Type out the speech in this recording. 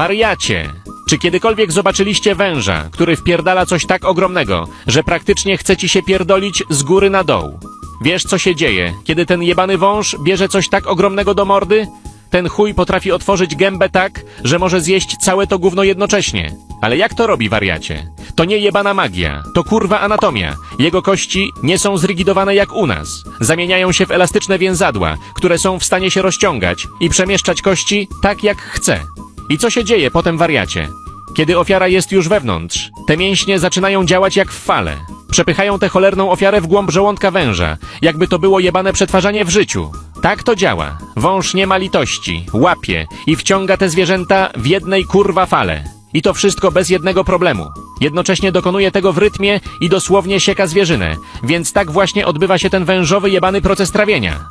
Wariacie! Czy kiedykolwiek zobaczyliście węża, który wpierdala coś tak ogromnego, że praktycznie chce ci się pierdolić z góry na dół? Wiesz, co się dzieje, kiedy ten jebany wąż bierze coś tak ogromnego do mordy? Ten chuj potrafi otworzyć gębę tak, że może zjeść całe to gówno jednocześnie. Ale jak to robi, wariacie? To nie jebana magia, to kurwa anatomia. Jego kości nie są zrigidowane jak u nas. Zamieniają się w elastyczne więzadła, które są w stanie się rozciągać i przemieszczać kości tak jak chce. I co się dzieje potem, wariacie? Kiedy ofiara jest już wewnątrz, te mięśnie zaczynają działać jak w fale. Przepychają tę cholerną ofiarę w głąb żołądka węża, jakby to było jebane przetwarzanie w życiu. Tak to działa. Wąż nie ma litości, łapie i wciąga te zwierzęta w jednej kurwa fale. I to wszystko bez jednego problemu. Jednocześnie dokonuje tego w rytmie i dosłownie sieka zwierzynę, więc tak właśnie odbywa się ten wężowy jebany proces trawienia.